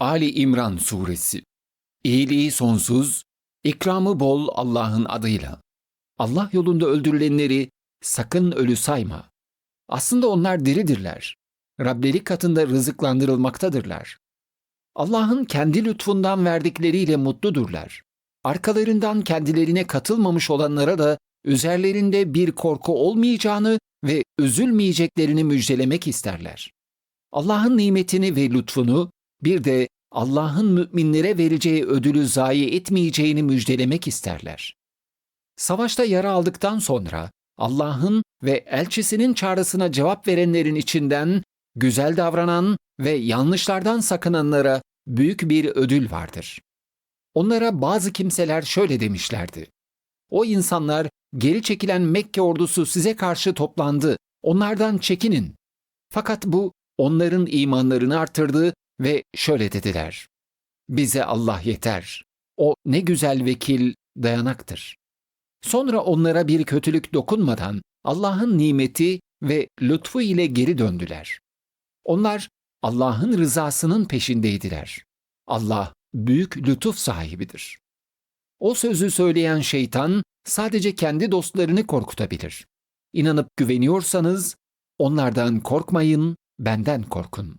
Ali İmran Suresi İyiliği sonsuz, ikramı bol Allah'ın adıyla. Allah yolunda öldürülenleri sakın ölü sayma. Aslında onlar diridirler. Rableri katında rızıklandırılmaktadırlar. Allah'ın kendi lütfundan verdikleriyle mutludurlar. Arkalarından kendilerine katılmamış olanlara da üzerlerinde bir korku olmayacağını ve üzülmeyeceklerini müjdelemek isterler. Allah'ın nimetini ve lütfunu bir de Allah'ın müminlere vereceği ödülü zayi etmeyeceğini müjdelemek isterler. Savaşta yara aldıktan sonra Allah'ın ve elçisinin çağrısına cevap verenlerin içinden güzel davranan ve yanlışlardan sakınanlara büyük bir ödül vardır. Onlara bazı kimseler şöyle demişlerdi. O insanlar geri çekilen Mekke ordusu size karşı toplandı. Onlardan çekinin. Fakat bu onların imanlarını artırdı ve şöyle dediler. Bize Allah yeter. O ne güzel vekil, dayanaktır. Sonra onlara bir kötülük dokunmadan Allah'ın nimeti ve lütfu ile geri döndüler. Onlar Allah'ın rızasının peşindeydiler. Allah büyük lütuf sahibidir. O sözü söyleyen şeytan sadece kendi dostlarını korkutabilir. İnanıp güveniyorsanız onlardan korkmayın, benden korkun.